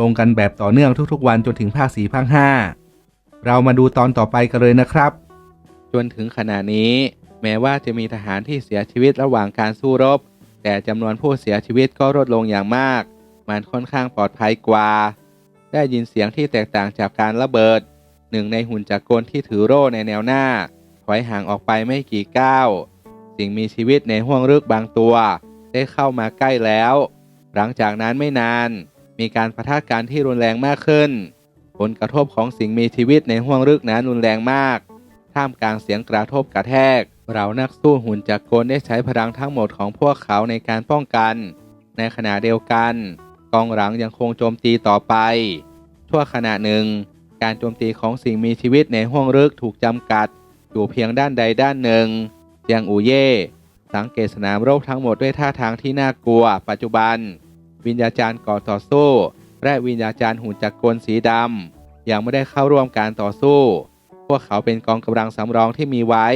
ลงกันแบบต่อเนื่องทุกๆ วันจนถึงภาคสี่ภาคห้าเรามาดูตอนต่อไปกันเลยนะครับ จนถึงขณะนี้ แม้ว่าจะมีทหารที่เสียชีวิตระหว่างการสู้รบ แต่จำนวนผู้เสียชีวิตก็ลดลงอย่างมาก มันค่อนข้างปลอดภัยกว่า ได้ยินเสียงที่แตกต่างจากการระเบิด หนึ่งในหุ่นจักรกลที่ถือโล่ในแนวหน้า ถอยห่างออกไปไม่กี่ก้าวสิ่งมีชีวิตในห้วงลึกบางตัว ได้เข้ามาใกล้แล้ว หลังจากนั้นไม่นาน มีการปะทะกันที่รุนแรงมากขึ้น ผลกระทบของสิ่งมีชีวิตในห้วงลึกนั้นรุนแรงมาก ท่ามกลางเสียงกระทบกระแทก เรานักสู้หุ่นจักรกลได้ใช้พลังทั้งหมดของพวกเขาในการป้องกัน ในขณะเดียวกัน กองหลังยังคงโจมตีต่อไป ชั่วขณะหนึ่ง การโจมตีของสิ่งมีชีวิตในห้วงลึกถูกจำกัด อยู่เพียงด้านใดด้านหนึ่งเจียงอูเย่สังเกตสนามรบทั้งหมดด้วยท่าทางที่น่ากลัว ปัจจุบัน วิญญาจารย์ก่อต่อสู้ และวิญญาจารย์หุ่นจักรกลสีดำยังไม่ได้เข้าร่วมการต่อสู้ พวกเขาเป็นกองกำลังสำรองที่มีไว้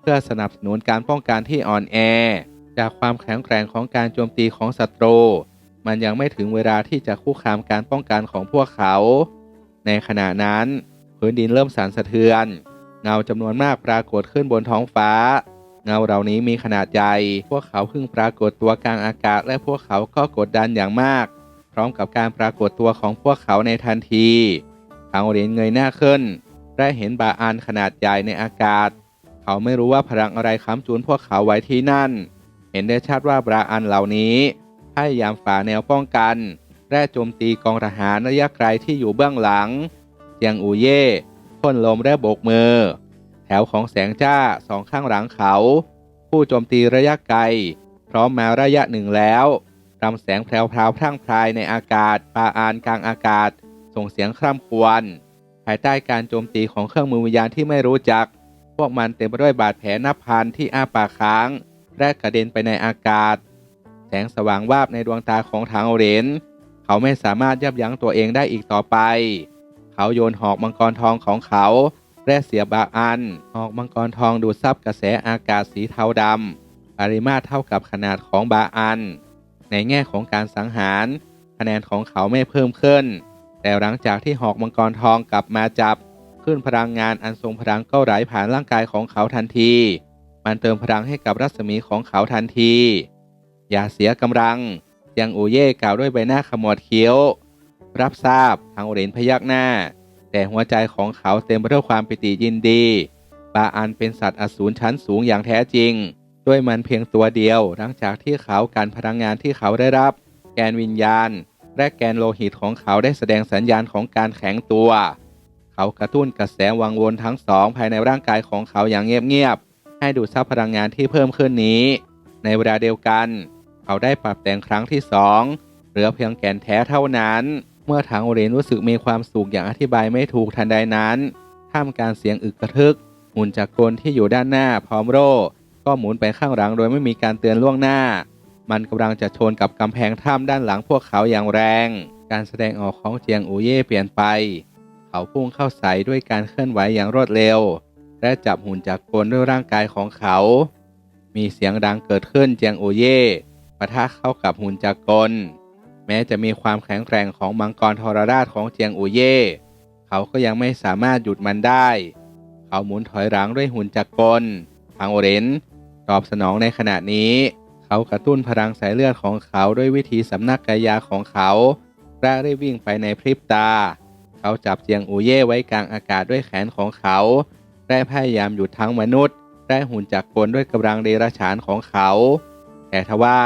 เพื่อสนับสนุนการป้องกันที่อ่อนแอ จากความแข็งแกร่งของการโจมตีของศัตรูมันยังไม่ถึงเวลาที่จะคุกคามการป้องกันของพวกเขา ในขณะนั้น พื้นดินเริ่มสั่นสะเทือน เงาจำนวนมากปรากฏขึ้นบนท้องฟ้า เงาเหล่านี้มีขนาดใหญ่ พวกเขาเพิ่งปรากฏตัวกลางอากาศ และพวกเขาก็กดดันอย่างมาก พร้อมกับการปรากฏตัวของพวกเขาในทันทีทางเหรียญเงยหน้าขึ้น ได้เห็นบาอานขนาดใหญ่ในอากาศ เขาไม่รู้ว่าพลังอะไรค้ำจุนพวกเขาไว้ที่นั่น เห็นได้ชัดว่าบาอันเหล่านี้พยายามฝ่าแนวป้องกัน และโจมตีกองทหารระยะไกลที่อยู่เบื้องหลังเจียงอูเย่พ่นลมและโบกมือ ถวของแสงจ้าสองข้างหลังเขา ผู้โจมตีระยะไกล พร้อมมาระยะหนึ่งแล้วรำแสงแพรวพราวพรั่งพรายในอากาศปาอานกลางอากาศ ส่งเสียงคร่ำควรภายใต้การโจมตีของเครื่องมือวิญญาณที่ไม่รู้จัก พวกมันเต็มไปด้วยบาดแผลนับพันที่อ้าปากค้างและกระเด็นไปในอากาศ แสงสว่างวาบในดวงตาของทางเรนเขาไม่สามารถยับยั้งตัวเองได้อีกต่อไป เขาโยนหอกมังกรทองของเขา และเสียบาอันหอกมังกรทองดูดซับกระแสอากาศสีเทาดำปริมาตรเท่ากับขนาดของบาอัน ในแง่ของการสังหาร คะแนนของเขาไม่เพิ่มขึ้น แต่หลังจากที่หอกมังกรทองกลับมาจับ ขึ้นพลังงานอันทรงพลังก็ไหลผ่านร่างกายของเขาทันที มันเติมพลังให้กับรัศมีของเขาทันที อย่าเสียกำลังยังอูเย่กล่าวด้วยใบหน้าขมวดเคี้ยว รับทราบทางเหรนพยักหน้า แต่หัวใจของเขาเต็มไปด้วยความปิติยินดีบาอันเป็นสัตว์อสูรชั้นสูงอย่างแท้จริง ด้วยมันเพียงตัวเดียว หลังจากที่เขาการพลังงานที่เขาได้รับ แกนวิญญาณ และแกนโลหิตของเขาได้แสดงสัญญาณของการแข็งตัว เขากระตุ้นกระแสวังวนทั้งสองภายในร่างกายของเขาอย่างเงียบๆให้ดูดซับพลังงานที่เพิ่มขึ้นนี้ ในเวลาเดียวกัน เขาได้ปรับแต่งครั้งที่สองเหลือเพียงแกนแท้เท่านั้นเมื่อทางโอเรนรู้สึกมีความสุขอย่างอธิบายไม่ถูกทันใดนั้น ท่ามกลารเสียงอึกกระทึก หุ่นจักรกลที่อยู่ด้านหน้าพร้อมโร่ ก็หมุนไปข้างหลังโดยไม่มีการเตือนล่วงหน้า มันกำลังจะชนกับกำแพงถ้ำด้านหลังพวกเขาอย่างแรง การแสดงออกของเจียงอูเย่เปลี่ยนไป เขาพุ่งเข้าใส่ด้วยการเคลื่อนไหวอย่างรวดเร็ว และจับหุ่นจักรกลด้วยร่างกายของเขา มีเสียงดังเกิดขึ้นเจียงอูเย่ปะทะเข้ากับหุ่นจักรกล ม้จะมีความแข็งแกร่งของมังกรทรราชของเจียงอูเย่เขาก็ยังไม่สามารถหยุดมันได้ เขาหมุนถอยหลังด้วยหุ่นจักรกลทางโอเรนตอบสนองในขณะนี้ เขากระตุ้นพลังสายเลือดของเขาด้วยวิธีสำนักกายาของเขาและได้วิ่งไปในพริบตา เขาจับเจียงอูเย่ไว้กลางอากาศด้วยแขนของเขาและพยายามหยุดทั้งมนุษย์และหุ่นจักรกลด้วยกำลังเดรัจฉานของเขา แต่ทว่า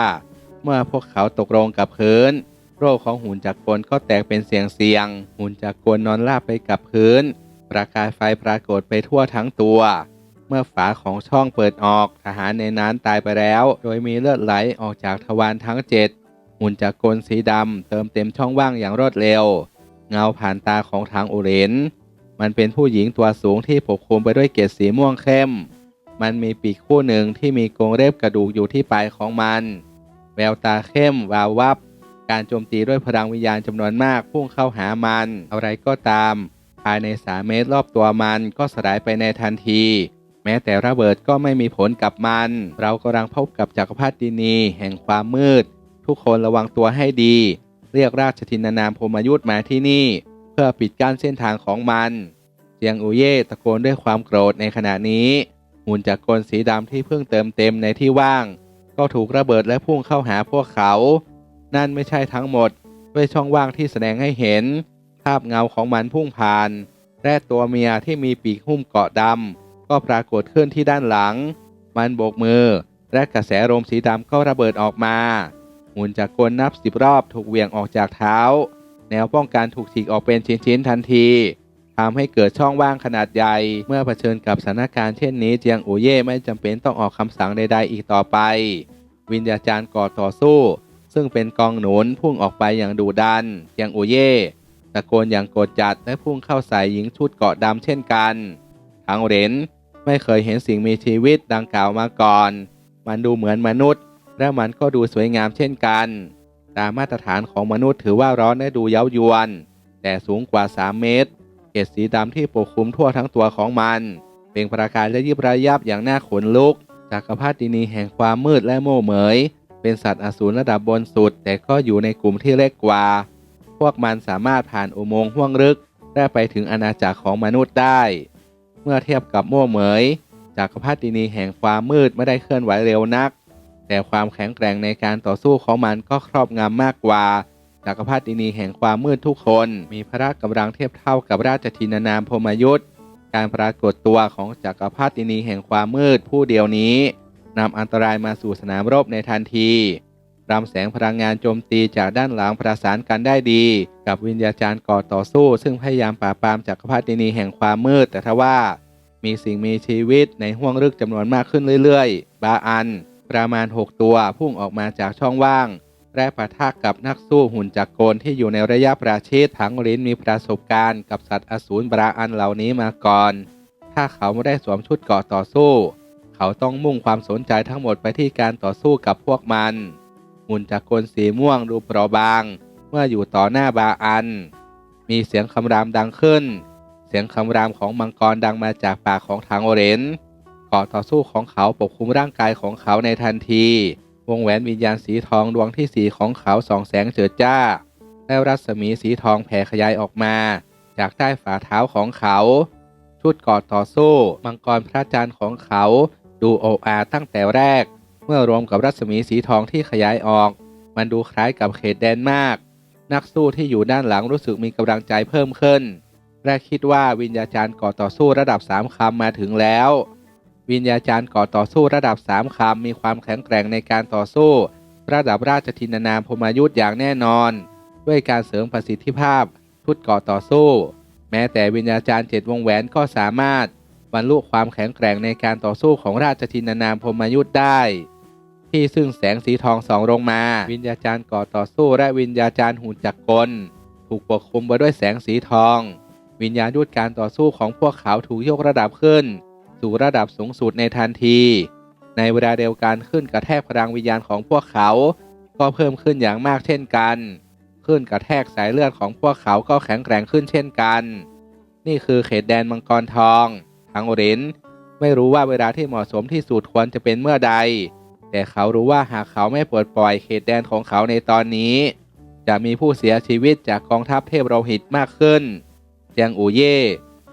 เมื่อพวกเขาตกลงกับพื้น โรคของหุ่นจักรกลก็แตกเป็นเสียงเสียง หุ่นจักรกลนอนราบไปกับพื้น ประกายไฟปรากฏไปทั่วทั้งตัว เมื่อฝาของช่องเปิดออกทหารในนั้นตายไปแล้ว โดยมีเลือดไหลออกจากทวารทั้งเจ็ดหุ่นจักรกลสีดำเติมเต็มช่องว่างอย่างรวดเร็ว เงาผ่านตาของทางอุเรนมันเป็นผู้หญิงตัวสูงที่ปกคลุมไปด้วยเกศสีม่วงเข้ม มันมีปีกคู่หนึ่งที่มีกรงเล็บกระดูกอยู่ที่ปลายของมัน แววตาเข้มวาววับ การโจมตีด้วยพลังวิญญาณจำนวนมากพุ่งเข้าหามัน อะไรก็ตาม ภายในสามเมตรรอบตัวมันก็สลายไปในทันที แม้แต่ระเบิดก็ไม่มีผลกับมัน เรากำลังพบกับจักรพรรดินีแห่งความมืด ทุกคนระวังตัวให้ดี เรียกราชทินานามพรมยุทธ์มาที่นี่ เพื่อปิดกั้นเส้นทางของมันเจียงอูเย่ตะโกนด้วยความโกรธในขณะนี้หุ่นจักรกลสีดำที่เพิ่งเติมเต็มในที่ว่าง ก็ถูกระเบิดและพุ่งเข้าหาพวกเขา นั่นไม่ใช่ทั้งหมดด้วยช่องว่างที่แสดงให้เห็น ภาพเงาของมันพุ่งผ่านแรดตัวเมียที่มีปีกหุ้มเกาะดำก็ปรากฏขึ้นที่ด้านหลัง มันโบกมือ และกระแสลมสีดำก็ระเบิดออกมา หุ่นจักรกลนับสิบรอบถูกเหวี่ยงออกจากเท้า แนวป้องกันถูกฉีกออกเป็นชิ้นๆทันทีทำให้เกิดช่องว่างขนาดใหญ่ เมื่อเผชิญกับสถานการณ์เช่นนี้เจียงอูเย่ไม่จำเป็นต้องออกคำสั่งใดๆอีกต่อไป วิญญาจารย์ก่อต่อสู้ ซึ่งเป็นกองหนุนพุ่งออกไปอย่างดุดันเจียงอูเย่ตะโกนอย่างโกรธจัดและพุ่งเข้าใส่หญิงชุดเกาะดำเช่นกันทางเหรนไม่เคยเห็นสิ่งมีชีวิตดังกล่าวมาก่อน มันดูเหมือนมนุษย์ และมันก็ดูสวยงามเช่นกัน ตามมาตรฐานของมนุษย์ถือว่าร้อนและดูเย้ายวน แต่สูงกว่า 3 เมตร เกศสีดำที่ปกคลุมทั่วทั้งตัวของมัน เป็นประกายและยิบระยับอย่างน่าขนลุกจักรพรรดินีแห่งความมืดและโม่เหมย เป็นสัตว์อสูรระดับบนสุด แต่ก็อยู่ในกลุ่มที่เล็กกว่า พวกมันสามารถผ่านอุโมงค์ห้วงลึกและไปถึงอาณาจักรของมนุษย์ได้ เมื่อเทียบกับม่วเหมยจักรพรรดินีแห่งความมืดไม่ได้เคลื่อนไหวเร็วนัก แต่ความแข็งแกร่งในการต่อสู้ของมันก็ครอบงำมากกว่าจักรพรรดินีแห่งความมืดทุกคนมีพละกำลังเทียบเท่ากับราชทินานามพมยุทธการปรากฏตัวของจักรพรรดินีแห่งความมืดผู้เดียวนี้ นำอันตรายมาสู่สนามรบในทันทีรำแสงพลังงานโจมตีจากด้านหลังประสานกันได้ดี กับวิญญาจารย์ก่อต่อสู้ ซึ่งพยายามปราบปรามจักรพรรดินีแห่งความมืด แต่ทว่า มีสิ่งมีชีวิตในห้วงลึกจำนวนมากขึ้นเรื่อยๆ บาอัน ประมาณ 6 ตัวพุ่งออกมาจากช่องว่าง และปะทะกับนักสู้หุ่นจักรกลที่อยู่ในระยะประชิดทั้งลิ้นมีประสบการณ์กับสัตว์อสูรบราอันเหล่านี้มาก่อน ถ้าเขาไม่ได้สวมชุดกราะต่อสู้ เขาต้องมุ่งความสนใจทั้งหมดไปที่การต่อสู้กับพวกมัน หุ่นจักรกลสีม่วงดูเปราะบาง เมื่ออยู่ต่อหน้าบาอัน มีเสียงคำรามดังขึ้น เสียงคำรามของมังกรดังมาจากปากของทางโอเรนเกราะต่อสู้ของเขาปกคลุมร่างกายของเขาในทันที วงแหวนวิญญาณสีทองดวงที่สีของเขาส่องแสงเจิดจ้า และรัศมีสีทองแผ่ขยายออกมา จากใต้ฝ่าเท้าของเขาชุดกอดต่อสู้ มังกรพระจันทร์ของเขา ดูโออาตั้งแต่แรก เมื่อรวมกับรัศมีสีทองที่ขยายออก มันดูคล้ายกับเขตแดนมาก นักสู้ที่อยู่ด้านหลังรู้สึกมีกำลังใจเพิ่มขึ้น และคิดว่าวิญญาจารย์ก่อต่อสู้ระดับ3คำมาถึงแล้ว วิญญาจารย์ก่อต่อสู้ระดับ3คำมีความแข็งแกร่งในการต่อสู้ ระดับราชทินานามพรหมยุทธ์อย่างแน่นอน ด้วยการเสริมประสิทธิภาพชุดก่อต่อสู้ แม้แต่วิญญาจารย์เจ็ดวงแหวนก็สามารถ บรรลุความแข็งแกร่งในการต่อสู้ของราชทินานามพรมยุทธ์ได้ ที่ซึ่งแสงสีทองสองลงมา วิญญาจารย์ก่อต่อสู้และวิญญาจารย์หุ่นจักรกล ถูกปกคลุมไปด้วยแสงสีทอง วิญญาณยุทธการต่อสู้ของพวกเขาถูกยกระดับขึ้น สู่ระดับสูงสุดในทันที ในเวลาเดียวกันขึ้นกระแทกพลังวิญญาณของพวกเขา ก็เพิ่มขึ้นอย่างมากเช่นกันขึ้นกระแทกสายเลือดของพวกเขาก็แข็งแกร่งขึ้นเช่นกัน นี่คือเขตแดนมังกรทอง ทางโอรินไม่รู้ว่าเวลาที่เหมาะสมที่สุดควรจะเป็นเมื่อใด แต่เขารู้ว่าหากเขาไม่ปลดปล่อยเขตแดนของเขาในตอนนี้ จะมีผู้เสียชีวิตจากกองทัพเทพโรหิตมากขึ้นเจียงอูเย่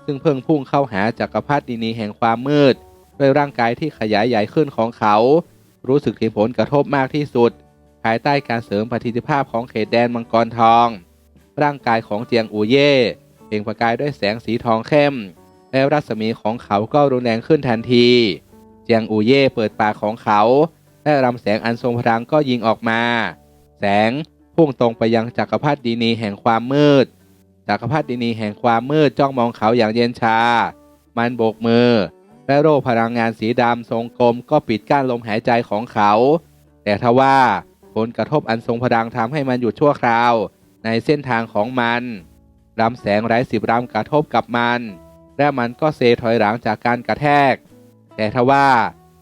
ซึ่งเพิ่งพุ่งเข้าหาจักรพรรดินีแห่งความมืด ด้วยร่างกายที่ขยายใหญ่ขึ้นของเขา รู้สึกถึงผลกระทบมากที่สุด ภายใต้การเสริมประสิทธิภาพของเขตแดนมังกรทอง ร่างกายของเจียงอูเย่เปล่งประกายด้วยแสงสีทองเข้ม และรัศมีของเขาก็รุนแรงขึ้นทันที เจียงอูเย่เปิดปากของเขา และรำแสงอันทรงพลังก็ยิงออกมา แสงพุ่งตรงไปยังจักรพรรดินีแห่งความมืด จักรพรรดินีแห่งความมืดจ้องมองเขาอย่างเย็นชา มันโบกมือ และโร่พลังงานสีดำทรงกลมก็ปิดกั้นลมหายใจของเขา แต่ทว่าผลกระทบอันทรงพลังทำให้มันหยุดชั่วคราว ในเส้นทางของมันลำแสงไร้สิบลำกระทบกับมัน และมันก็เซถอยหลังจากการกระแทก แต่ทว่า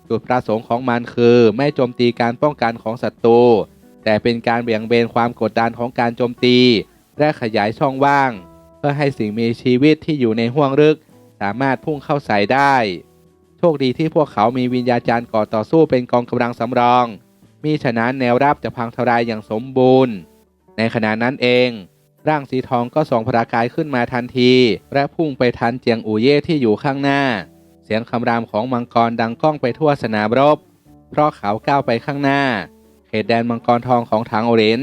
จุดประสงค์ของมันคือไม่โจมตีการป้องกันของศัตรูแต่เป็นการเบี่ยงเบนความกดดันของการโจมตี และขยายช่องว่าง เพื่อให้สิ่งมีชีวิตที่อยู่ในห้วงลึก สามารถพุ่งเข้าใส่ได้ โชคดีที่พวกเขามีวิญญาจารย์ก่อต่อสู้เป็นกองกำลังสำรอง มีฉะนั้นแนวรับจะพังทลายอย่างสมบูรณ์ ในขณะนั้นเอง ร่างสีทองก็ส่องพรากายขึ้นมาทันที และพุ่งไปทันเจียงอูเย่ที่อยู่ข้างหน้า เสียงคำรามของมังกรดังก้องไปทั่วสนามรบ เพราะเขาก้าวไปข้างหน้า เขตแดนมังกรทองของทางโอเรน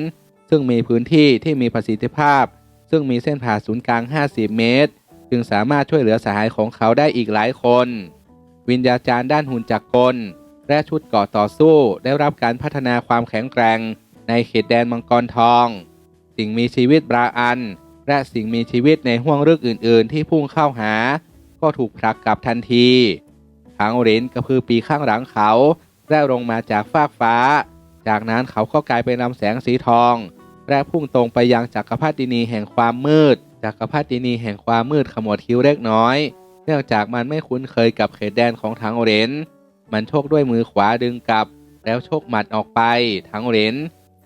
ซึ่งมีพื้นที่ที่มีประสิทธิภาพ ซึ่งมีเส้นผ่าศูนย์กลาง 50 เมตร จึงสามารถช่วยเหลือสหายของเขาได้อีกหลายคน วิญญาจารย์ด้านหุ่นจักรกล และชุดกราะต่อสู้ได้รับการพัฒนาความแข็งแกร่ง ในเขตแดนมังกรทอง สิ่งมีชีวิตบราอัน และสิ่งมีชีวิตในห้วงลึกอื่น ๆ ที่พุ่งเข้าหา ก็ถูกผลักกลับทันทีทางอเรนกระพือปีข้างหลังเขาและลงมาจากฟากฟ้า จากนั้นเขาก็กลายเป็นลำแสงสีทอง และพุ่งตรงไปยังจักรพรรดินีแห่งความมืด จักรพรรดินีแห่งความมืดขมวดคิ้วเล็กน้อย เนื่องจากมันไม่คุ้นเคยกับเขตแดนของทางอเรนมันโชกด้วยมือขวาดึงกลับ แล้วโชกหมัดออกไปทางอเรน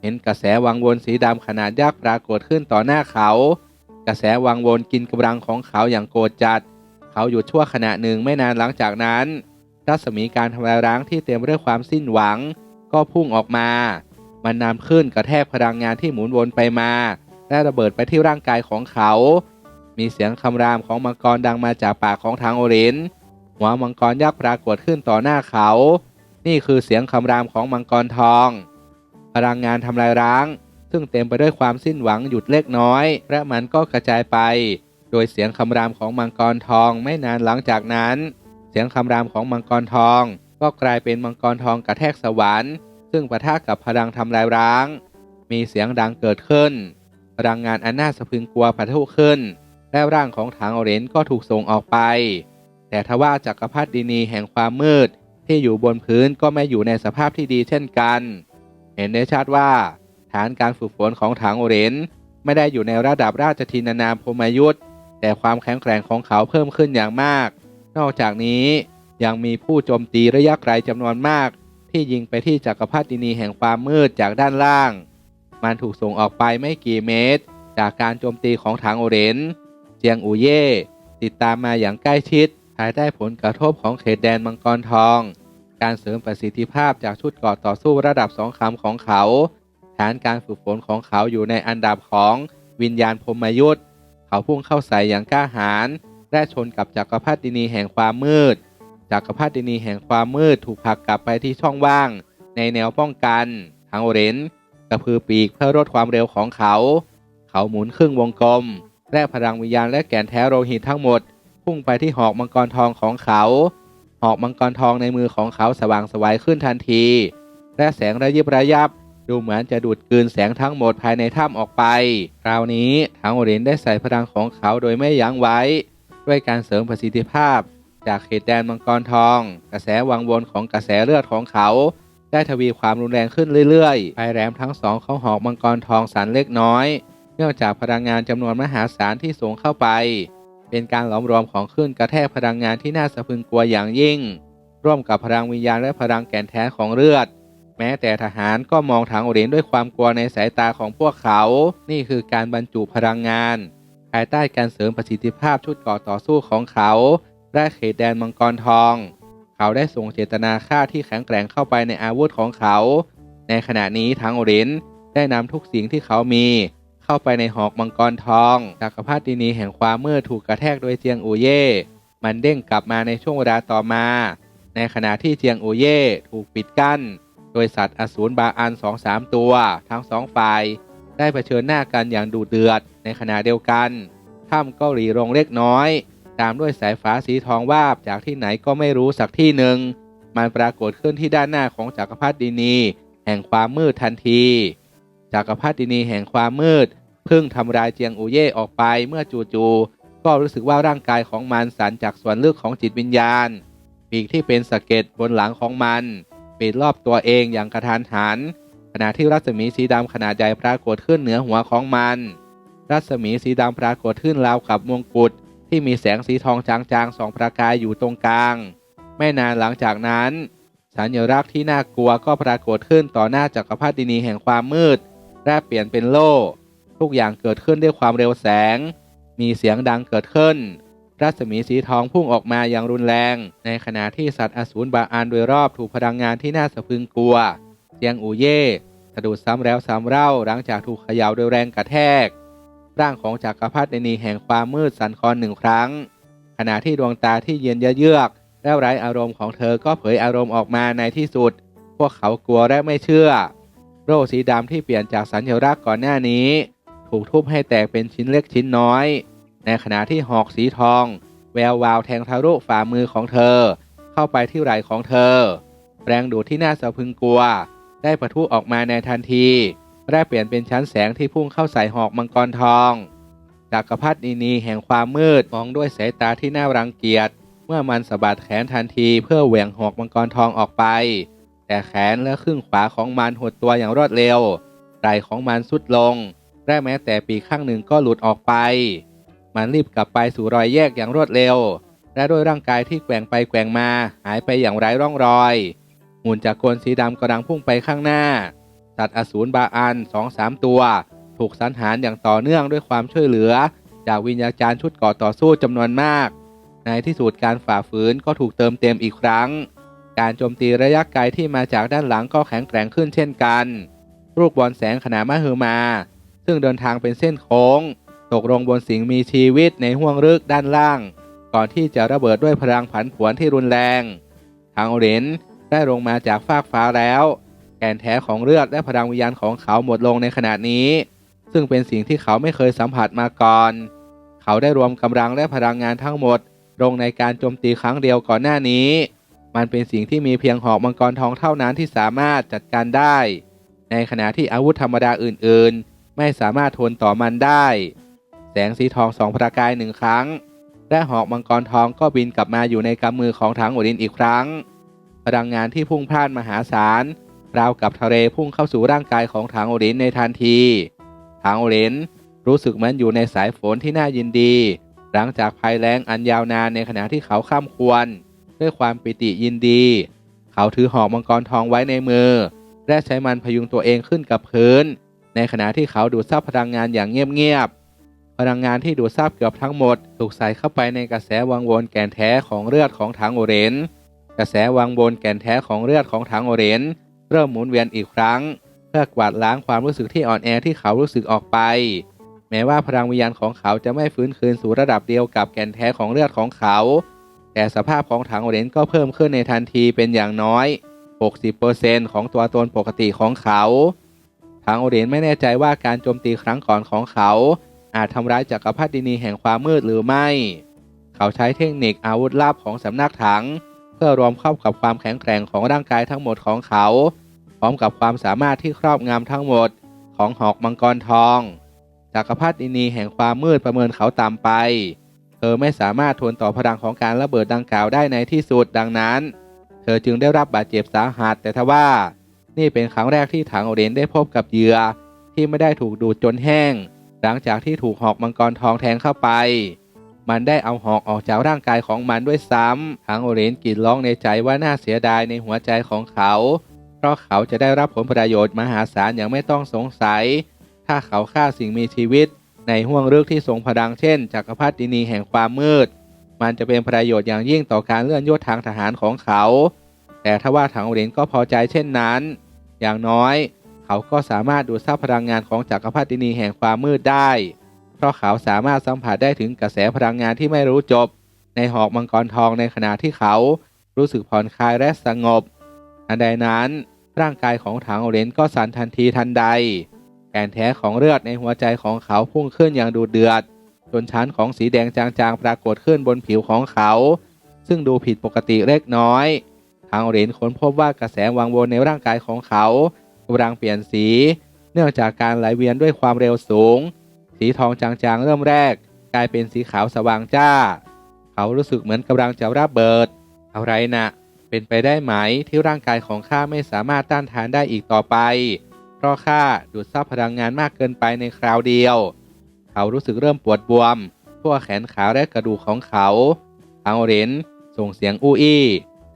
เห็นกระแสวังวนสีดำขนาดยักษ์ปรากฏขึ้นต่อหน้าเขา กระแสวังวนกินกำลังของเขาอย่างโกรธจัด เขาหยุดชั่วขณะหนึ่งไม่นานหลังจากนั้น รัศมีการทำลายร้างที่เต็มด้วยความสิ้นหวัง ก็พุ่งออกมา มันนำขึ้นกระแทกพลังงานที่หมุนวนไปมา และระเบิดไปที่ร่างกายของเขา มีเสียงคำรามของมังกรดังมาจากปากของทางโอรินหัวมังกรยักษ์ปรากฏขึ้นต่อหน้าเขา นี่คือเสียงคำรามของมังกรทอง พลังงานทำลายร้าง ซึ่งเต็มไปด้วยความสิ้นหวังหยุดเล็กน้อย และมันก็กระจายไป โดยเสียงคำรามของมังกรทองไม่นานหลังจากนั้น เสียงคำรามของมังกรทอง ก็กลายเป็นมังกรทองกระแทกสวรรค์ซึ่งปะทะกับพลังทำลายร้าง มีเสียงดังเกิดขึ้น พลังงานอันน่าสะพึงกลัวปะทุขึ้น และร่างของถังออเรนก็ถูกส่งออกไป แต่ทว่าจักรพรรดินีแห่งความมืดที่อยู่บนพื้นก็ไม่อยู่ในสภาพที่ดีเช่นกัน เห็นได้ชัดว่า ฐานการฝึกฝนของถังโอเรนไม่ได้อยู่ในระดับราชทินานามพมยุทธ์แต่ความแข็งแกร่งของเขาเพิ่มขึ้นอย่างมาก นอกจากนี้ยังมีผู้โจมตีระยะไกลจำนวนมาก ที่ยิงไปที่จักรพรรดินีแห่งความมืดจากด้านล่าง มันถูกส่งออกไปไม่กี่เมตร จากการโจมตีของถังโอเรนเจียงอูเย่ติดตามมาอย่างใกล้ชิดภายใต้ผลกระทบของเขตแดนมังกรทอง การเสริมประสิทธิภาพจากชุดกราะต่อสู้ระดับสองคำของเขา ฐานการฝึกฝนของเขาอยู่ในอันดับของวิญญาณพรหมยุทธ์เขาพุ่งเข้าใส่อย่างกล้าหาญและชนกับจักรพรรดินีแห่งความมืด จักรพรรดินีแห่งความมืดถูกผลักกลับไปที่ช่องว่าง ในแนวป้องกัน ทางโอเรนกระพือปีกเพื่อลดความเร็วของเขา เขาหมุนครึ่งวงกลมและพลังวิญญาณและแก่นแท้โลหิตทั้งหมด พุ่งไปที่หอกมังกรทองของเขา หอกมังกรทองในมือของเขาสว่างสวัยขึ้นทันที และแสงระยิบระยับ ดูเหมือนจะดูดกลืนแสงทั้งหมดภายในถ้ำออกไป คราวนี้ทางโอเรนได้ใส่พลังของเขาโดยไม่ยั้งไว้ ด้วยการเสริมประสิทธิภาพ จากเขตแดนมังกรทอง กระแสวังวนของกระแสเลือดของเขาได้ทวีความรุนแรงขึ้นเรื่อยๆปลายแหลมทั้งสองของหอกมังกรทองสันเล็กน้อย เนื่องจากพลังงานจำนวนมหาศาลที่ส่งเข้าไป เป็นการหลอมรวมของคลื่นกระแทกพลังงานที่น่าสะพรึงกลัวอย่างยิ่ง ร่วมกับพลังวิญญาณและพลังแก่นแท้ของเลือด แม้แต่ทหารก็มองทางโอเรนด้วยความกลัวในสายตาของพวกเขา นี่คือการบรรจุพลังงาน ภายใต้การเสริมประสิทธิภาพชุดก่อต่อสู้ของเขาและเขตแดนมังกรทอง เขาได้ส่งเจตนาฆ่าที่แข็งแกร่งเข้าไปในอาวุธของเขา ในขณะนี้ทางอเรนได้นำทุกสิ่งที่เขามี เข้าไปในหอกมังกรทองจักรพรรดินีแห่งความมืดถูกกระแทกโดยเจียงอูเย่ มันเด้งกลับมาในช่วงเวลาต่อมา ในขณะที่เจียงอูเย่ถูกปิดกั้น โดยสัตว์อสูรบาอันสองสามตัว ทั้งสองฝ่าย ได้เผชิญหน้ากันอย่างดุเดือด ในขณะเดียวกันถ้ำก็หรีลงเล็กน้อย ตามด้วยสายฟ้าสีทองวาบจากที่ไหนก็ไม่รู้สักที่หนึ่ง มันปรากฏขึ้นที่ด้านหน้าของจักรพรรดินี แห่งความมืดทันทีจักรพรรดินีแห่งความมืด เพิ่งทำลายเจียงอูเย่ออกไปเมื่อจู่ๆก็รู้สึกว่าร่างกายของมันสั่นจากส่วนลึกของจิตวิญญาณ ปีกที่เป็นสะเก็ดบนหลังของมันปิดรอบตัวเองอย่างกระทันหัน ขณะที่รัศมีสีดำขนาดใหญ่ปรากฏขึ้นเหนือหัวของมัน รัศมีสีดำปรากฏขึ้นราวกับมงกุฎที่มีแสงสีทองจางๆสองประกายอยู่ตรงกลาง ไม่นานหลังจากนั้นสัญลักษณ์ที่น่ากลัวก็ปรากฏขึ้นต่อหน้าจักรพรรดินีแห่งความมืดแปรเปลี่ยนเป็นโล่ ทุกอย่างเกิดขึ้นด้วยความเร็วแสง มีเสียงดังเกิดขึ้น รัศมีสีทองพุ่งออกมาอย่างรุนแรง ในขณะที่สัตว์อสูรบาอานโดยรอบถูกพลังงานที่น่าสะพึงกลัว เสียงอูเย่สะดุดซ้ำแล้วซ้ำเล่าหลังจากถูกเขย่าโดยแรงกระแทก ร่างของจักรพรรดินีแห่งความมืดสั่นคลอนหนึ่งครั้ง ขณะที่ดวงตาที่เย็นเยือกและไร้อารมณ์ของเธอก็เผยอารมณ์ออกมาในที่สุด พวกเขากลัวและไม่เชื่อ โร่สีดำที่เปลี่ยนจากสัญลักษณ์ก่อนหน้านี้ ถูกทุบให้แตกเป็นชิ้นเล็กชิ้นน้อย ในขณะที่หอกสีทอง แวววาวแทงทะลุฝ่ามือของเธอ เข้าไปที่ไหล่ของเธอ แรงดูดที่น่าสะพึงกลัว ได้ปะทุออกมาในทันทีและเปลี่ยนเป็นชั้นแสงที่พุ่งเข้าใส่หอกมังกรทองจักรพรรดินีแห่งความมืดมองด้วยสายตาที่น่ารังเกียจ เมื่อมันสะบัดแขนทันทีเพื่อเหวี่ยงหอกมังกรทองออกไป แต่แขนและครึ่งขวาของมันหดตัวอย่างรวดเร็วไหล่ของมันสุดลง และแม้แต่ปีกข้างหนึ่งก็หลุดออกไป มันรีบกลับไปสู่รอยแยกอย่างรวดเร็ว และด้วยร่างกายที่แกว่งไปแกว่งมาหายไปอย่างไร้ร่องรอยหุ่นจากโกนสีดำกำลังพุ่งไปข้างหน้า สัตว์อสูรบาอันสองสามตัว ถูกสังหารอย่างต่อเนื่องด้วยความช่วยเหลือ จากวิญญาจารย์ชุดก่อต่อสู้จำนวนมาก ในที่สุดการฝ่าฝืนก็ถูกเติมเต็มอีกครั้ง การโจมตีระยะไกลที่มาจากด้านหลังก็แข็งแกร่งขึ้นเช่นกัน ลูกบอลแสงขนาดมหึมา ซึ่งเดินทางเป็นเส้นโค้ง ตกลงบนสิ่งมีชีวิตในห้วงลึกด้านล่าง ก่อนที่จะระเบิดด้วยพลังผันผวนที่รุนแรง ทางเหรนได้ลงมาจากฟากฟ้าแล้ว แกนแท้ของเลือดและพลังวิญญาณของเขาหมดลงในขณะนี้ ซึ่งเป็นสิ่งที่เขาไม่เคยสัมผัสมาก่อน เขาได้รวมกำลังและพลังงานทั้งหมด ลงในการโจมตีครั้งเดียวก่อนหน้านี้ มันเป็นสิ่งที่มีเพียงหอกมังกรทองเท่านั้นที่สามารถจัดการได้ ในขณะที่อาวุธธรรมดาอื่นๆ ไม่สามารถทนต่อมันได้ แสงสีทองสองประกายหนึ่งครั้ง และหอกมังกรทองก็บินกลับมาอยู่ในกำมือของถังโอดินอีกครั้ง พลังงานที่พุ่งพล่านมหาศาลราวกับทะเลพุ่งเข้าสู่ร่างกายของถังโอดินในทันทีถังโอดินรู้สึกเหมือนอยู่ในสายฝนที่น่ายินดี หลังจากภัยแล้งอันยาวนานในขณะที่เขาข้ามควร ด้วยความปิติยินดี เขาถือหอกมังกรทองไว้ในมือ และใช้มันพยุงตัวเองขึ้นกับพื้น ในขณะที่เขาดูดซับพลังงานอย่างเงียบๆ พลังงานที่ดูดซับเกือบทั้งหมด ถูกใส่เข้าไปในกระแสวังวนแก่นแท้ของเลือดของถังโอเรน กระแสวังวนแก่นแท้ของเลือดของถังโอเรน เริ่มหมุนเวียนอีกครั้ง เพื่อกวาดล้างความรู้สึกที่อ่อนแอที่เขารู้สึกออกไป แม้ว่าพลังวิญญาณของเขาจะไม่ฟื้นคืนสู่ระดับเดียวกับแก่นแท้ของเลือดของเขา แต่สภาพของถังโอเรนก็เพิ่มขึ้นในทันทีเป็นอย่างน้อย 60%ของตัวตนปกติของเขา ทางโอเรนไม่แน่ใจว่าการโจมตีครั้งก่อนของเขา อาจทำร้ายจักรพรรดินีแห่งความมืดหรือไม่ เขาใช้เทคนิคอาวุธลับของสำนักถัง เพื่อรวมเข้ากับความแข็งแกร่งของร่างกายทั้งหมดของเขา พร้อมกับความสามารถที่ครอบงำทั้งหมดของหอกมังกรทองจักรพรรดินีแห่งความมืดประเมินเขาต่ำไป เธอไม่สามารถทนต่อพลังของการระเบิดดังกล่าวได้ในที่สุดดังนั้น เธอจึงได้รับบาดเจ็บสาหัสแต่ทว่า นี่เป็นครั้งแรกที่ถังโอเรนได้พบกับเหยื่อที่ไม่ได้ถูกดูดจนแห้ง หลังจากที่ถูกหอกมังกรทองแทงเข้าไป มันได้เอาหอกออกจากร่างกายของมันด้วยซ้ำถังโอเรนกรีดร้องในใจว่าน่าเสียดายในหัวใจของเขา เพราะเขาจะได้รับผลประโยชน์มหาศาลอย่างไม่ต้องสงสัย ถ้าเขาฆ่าสิ่งมีชีวิต ในห้วงลึกที่ทรงพลังเช่นจักรพรรดินีแห่งความมืด มันจะเป็นประโยชน์อย่างยิ่งต่อการเลื่อนยศทางทหารของเขา แต่ถ้าว่าถังโอเรนก็พอใจเช่นนั้น อย่างน้อยเขาก็สามารถดูดซับพลังงานของจักรพรรดินีแห่งความมืดได้ เพราะเขาสามารถสัมผัสได้ถึงกระแสพลังงานที่ไม่รู้จบ ในหอกมังกรทองในขณะที่เขารู้สึกผ่อนคลายและสงบทันใดนั้นร่างกายของถังโอเรนก็สั่นทันทีทันใด แกนแท้ของเลือดในหัวใจของเขาพุ่งขึ้นอย่างดูเดือด จนชั้นของสีแดงจางๆปรากฏขึ้นบนผิวของเขา ซึ่งดูผิดปกติเล็กน้อย ทางเหรนค้นพบว่ากระแสวังวนในร่างกายของเขากำลังเปลี่ยนสี เนื่องจากการไหลเวียนด้วยความเร็วสูง สีทองจางๆเริ่มแรก กลายเป็นสีขาวสว่างจ้า เขารู้สึกเหมือนกำลังจะระเบิด อะไรนะเป็นไปได้ไหมที่ร่างกายของข้าไม่สามารถต้านทานได้อีกต่อไป เพราะข้าดูดซับพลังงานมากเกินไปในคราวเดียว เขารู้สึกเริ่มปวดบวม ทั่วแขนขาและกระดูกของเขาอังเหรนส่งเสียงอู้อี้